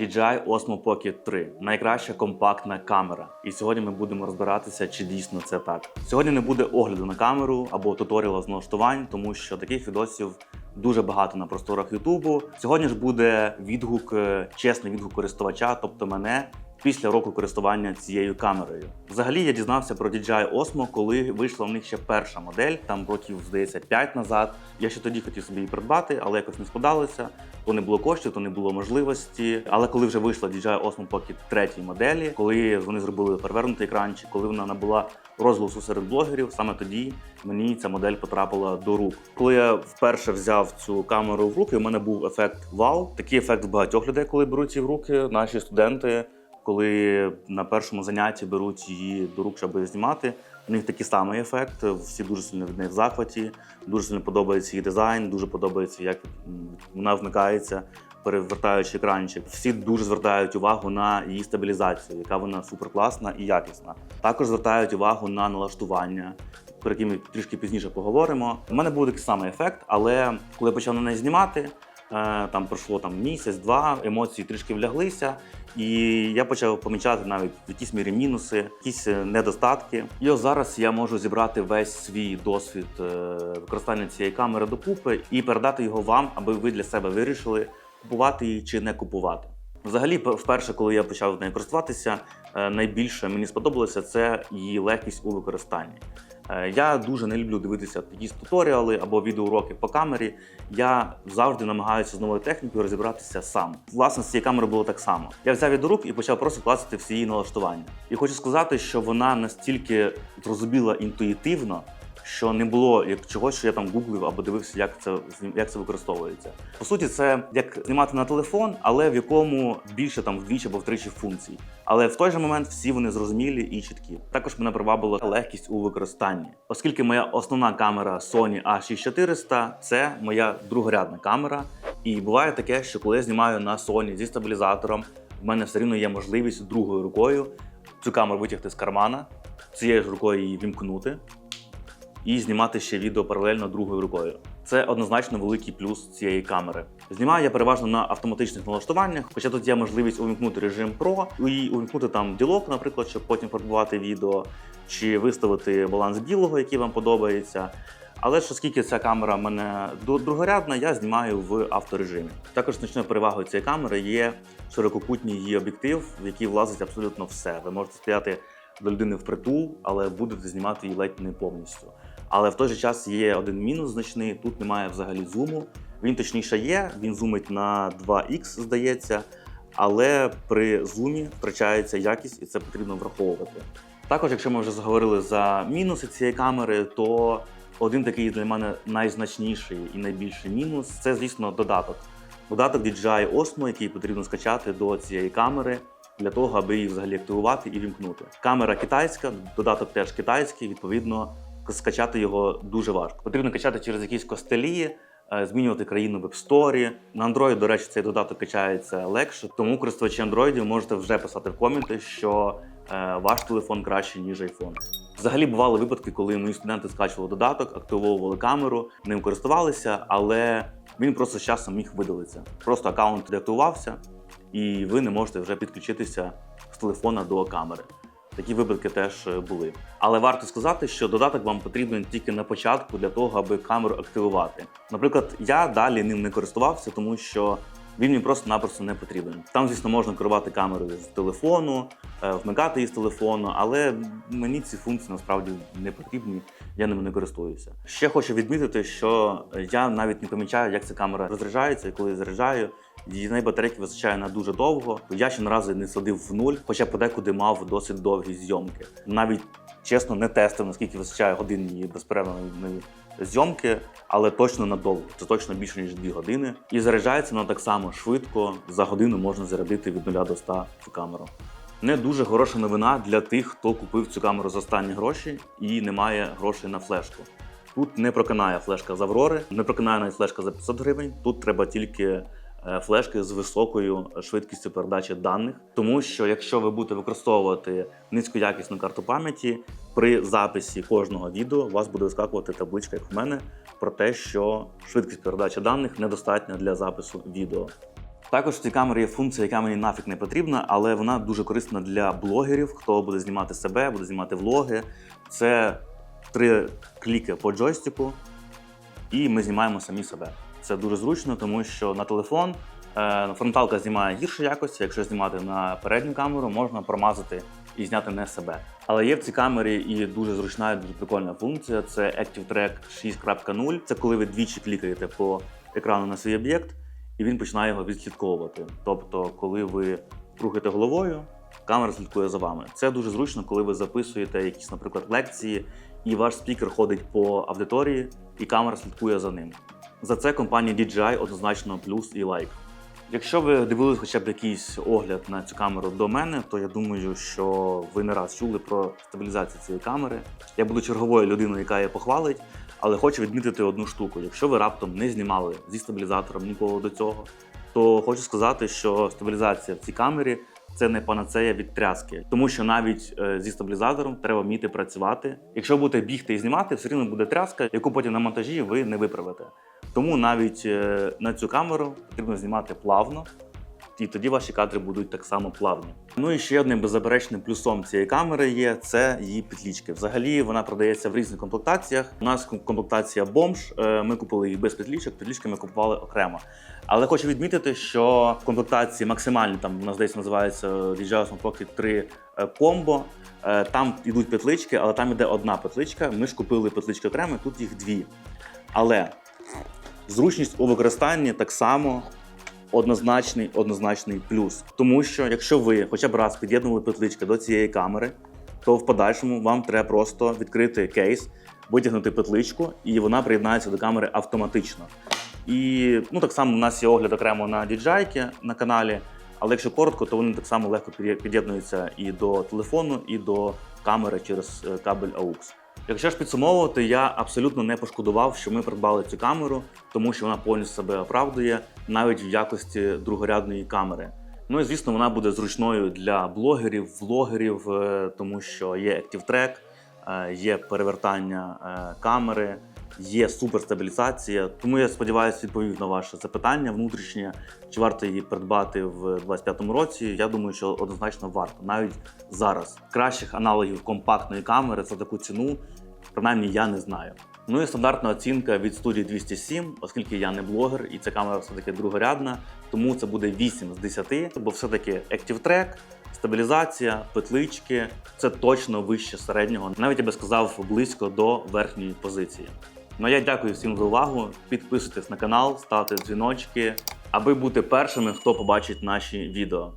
DJI Osmo Pocket 3 найкраща компактна камера. І сьогодні ми будемо розбиратися, чи дійсно це так. Сьогодні не буде огляду на камеру або туторіала з налаштувань, тому що таких відосів дуже багато на просторах Ютубу. Сьогодні ж буде відгук, е, чесний відгук користувача, тобто мене. Після року користування цією камерою. Взагалі я дізнався про DJI Osmo, коли вийшла в них ще перша модель, там років, здається, 5 назад. Я ще тоді хотів собі її придбати, але якось не складалося. То не було коштів, то не було можливості. Але коли вже вийшла DJI Osmo Pocket 3 моделі, коли вони зробили перевернутий екранчик, коли вона набула розголосу серед блогерів, саме тоді мені ця модель потрапила до рук. Коли я вперше взяв цю камеру в руки, у мене був ефект вау. Такий ефект багатьох людей, коли беруть її в руки. Наші студенти, коли на першому занятті беруть її до рук, щоб знімати. У них такий самий ефект. Всі дуже сильно від неї в захваті. Дуже сильно подобається її дизайн, дуже подобається, як вона вмикається, перевертаючи екранчик. Всі дуже звертають увагу на її стабілізацію, яка вона суперкласна і якісна. Також звертають увагу на налаштування, про які ми трішки пізніше поговоримо. У мене був такий самий ефект, але коли я почав на неї знімати. Е, Там пройшло там місяць-два, емоції трішки вляглися, і я почав помічати навіть в якійсь мірі мінуси, якісь е, недостатки. І ось зараз я можу зібрати весь свій досвід е, використання цієї камери докупи і передати його вам, аби ви для себе вирішили, купувати її чи не купувати. Взагалі, вперше, коли я почав нею користуватися, найбільше мені сподобалося це її легкість у використанні. Е, Я дуже не люблю дивитися якісь туторіали або відеоуроки по камері. Я завжди намагаюся з новою технікою розібратися сам. Власне, з цією камерою було так само. Я взяв до рук і почав просто класти всі її налаштування. І хочу сказати, що вона настільки зрозуміла інтуїтивно, що не було як чогось, що я там гуглив або дивився, як це як це використовується. По суті, це як знімати на телефон, але в якому більше там вдвічі або втричі функцій. Але в той же момент всі вони зрозумілі і чіткі. Також мене привабила легкість у використанні, оскільки моя основна камера Sony A6400 – це моя другорядна камера. І буває таке, що коли я знімаю на Sony зі стабілізатором, в мене все рівно є можливість другою рукою цю камеру витягти з кармана, цією ж рукою її вімкнути і знімати ще відео паралельно другою рукою. Це однозначно великий плюс цієї камери. Знімаю я переважно на автоматичних налаштуваннях, хоча тут є можливість увімкнути режим Pro і увімкнути там ділок, наприклад, щоб потім фарбувати відео, чи виставити баланс білого, який вам подобається. Але ж оскільки ця камера в мене другорядна, я знімаю в авторежимі. Також значною перевагою цієї камери є ширококутній її об'єктив, в який влазить абсолютно все. Ви можете стояти до людини впритул, але будете знімати її ледь не повністю. Але в той же час є один мінус значний. Тут немає взагалі зуму. Він точніше є, він зумить на 2х, здається, але при зумі втрачається якість, і це потрібно враховувати. Також, якщо ми вже заговорили за мінуси цієї камери, то один такий для мене найзначніший і найбільший мінус це, звісно, додаток. Додаток DJI Osmo, який потрібно скачати до цієї камери для того, аби її взагалі активувати і вімкнути. Камера китайська, додаток теж китайський, відповідно, скачати його дуже важко. Потрібно качати через якісь костелі, е, змінювати країну в App Store. На Android, до речі, цей додаток качається легше, тому користувачі Android можете вже писати в коменти, що е, ваш телефон краще, ніж iPhone. Взагалі бували випадки, коли мої студенти скачували додаток, активовували камеру, ним користувалися, але він просто з часом міг видалитися. Просто аккаунт деактивувався, і ви не можете вже підключитися з телефона до камери. Такі випадки теж е, були. Але варто сказати, що додаток вам потрібен тільки на початку для того, аби камеру активувати. Наприклад, я далі ним не користувався, тому що він мені просто-напросто не потрібен. Там, звісно, можна керувати камерою з телефону, е, вмикати її з телефону, але мені ці функції насправді не потрібні, я ними не користуюся. Ще хочу відмітити, що я навіть не помічаю, як ця камера розряджається, коли заряджаю, її батарейки вистачає на дуже довго. Я ще наразі не садив в нуль, хоча подекуди мав досить довгі зйомки. Навіть чесно не тестив, наскільки вистачає годин її безперервної зйомки, але точно надовго. Це точно більше ніж 2 години. І заряджається вона так само швидко. За годину можна зарядити від 0 до 100 цю камеру. Не дуже хороша новина для тих, хто купив цю камеру за останні гроші і не має грошей на флешку. Тут не проканає флешка з Аврори, не проканає навіть флешка за 500 гривень. Тут треба тільки флешки з високою швидкістю передачі даних, тому що якщо ви будете використовувати низькоякісну карту пам'яті при записі кожного відео, у вас буде вискакувати табличка, як в мене, про те, що швидкість передачі даних недостатня для запису відео. Також в цій камері є функція, яка мені нафіг не потрібна, але вона дуже корисна для блогерів, хто буде знімати себе, буде знімати влоги. Це три кліки по джойстику, і ми знімаємо самі себе. Це дуже зручно, тому що на телефон е, фронталка знімає гірше якості. Якщо знімати на передню камеру, можна промазати і зняти не себе. Але є в цій камері і дуже зручна, і дуже прикольна функція. Це Active Track 6.0. Це коли ви двічі клікаєте по екрану на свій об'єкт, і він починає його відслідковувати. Тобто, коли ви рухаєте головою, камера слідкує за вами. Це дуже зручно, коли ви записуєте якісь, наприклад, лекції, і ваш спікер ходить по аудиторії, і камера слідкує за ним. За це компанія DJI однозначно плюс і лайк. Якщо ви дивились хоча б якийсь огляд на цю камеру до мене, то я думаю, що ви не раз чули про стабілізацію цієї камери. Я буду черговою людиною, яка її похвалить, але хочу відмітити одну штуку. Якщо ви раптом не знімали зі стабілізатором ніколи до цього, то хочу сказати, що стабілізація в цій камері це не панацея від тряски, тому що навіть е, зі стабілізатором треба вміти працювати. Якщо будете бігти і знімати, все рівно буде тряска, яку потім на монтажі ви не виправите. Тому навіть е, на цю камеру потрібно знімати плавно, і тоді ваші кадри будуть так само плавні. Ну і ще одним беззаперечним плюсом цієї камери є це її петлічки. Взагалі вона продається в різних комплектаціях. У нас комплектація бомж. е, Ми купили їх без петлічок, петлічки ми купували окремо. Але хочу відмітити, що в комплектації максимальні, там у нас десь називається DJI Osmo Pocket 3 е, комбо. е, Там йдуть петлички, але там іде одна петличка. Ми ж купили петлички окремо, тут їх дві. Але зручність у використанні так само однозначний, однозначний плюс. Тому що якщо ви хоча б раз під'єднували петлички до цієї камери, то в подальшому вам треба просто відкрити кейс, витягнути петличку, і вона приєднається до камери автоматично. І ну так само у нас є огляд окремо на DJI на каналі. Але якщо коротко, то вони так само легко під'єднуються і до телефону, і до камери через е, кабель AUX. Якщо ж підсумовувати, я абсолютно не пошкодував, що ми придбали цю камеру, тому що вона повністю себе оправдує навіть в якості другорядної камери. Ну і звісно, вона буде зручною для блогерів, влогерів, е, тому що є ActiveTrack, е, є перевертання е, камери, є суперстабілізація. Тому я сподіваюся, відповів на ваше запитання внутрішнє, чи варто її придбати в 2025 році. Я думаю, що однозначно варто. Навіть зараз кращих аналогів компактної камери за таку ціну, принаймні я не знаю. Ну і стандартна оцінка від студії 207, оскільки я не блогер і ця камера все-таки другорядна, тому це буде 8 з 10, бо все-таки Active Track, стабілізація, петлички це точно вище середнього, навіть я би сказав близько до верхньої позиції. Ну а я дякую всім за увагу. Підписуйтесь на канал, ставте дзвіночки, аби бути першими, хто побачить наші відео.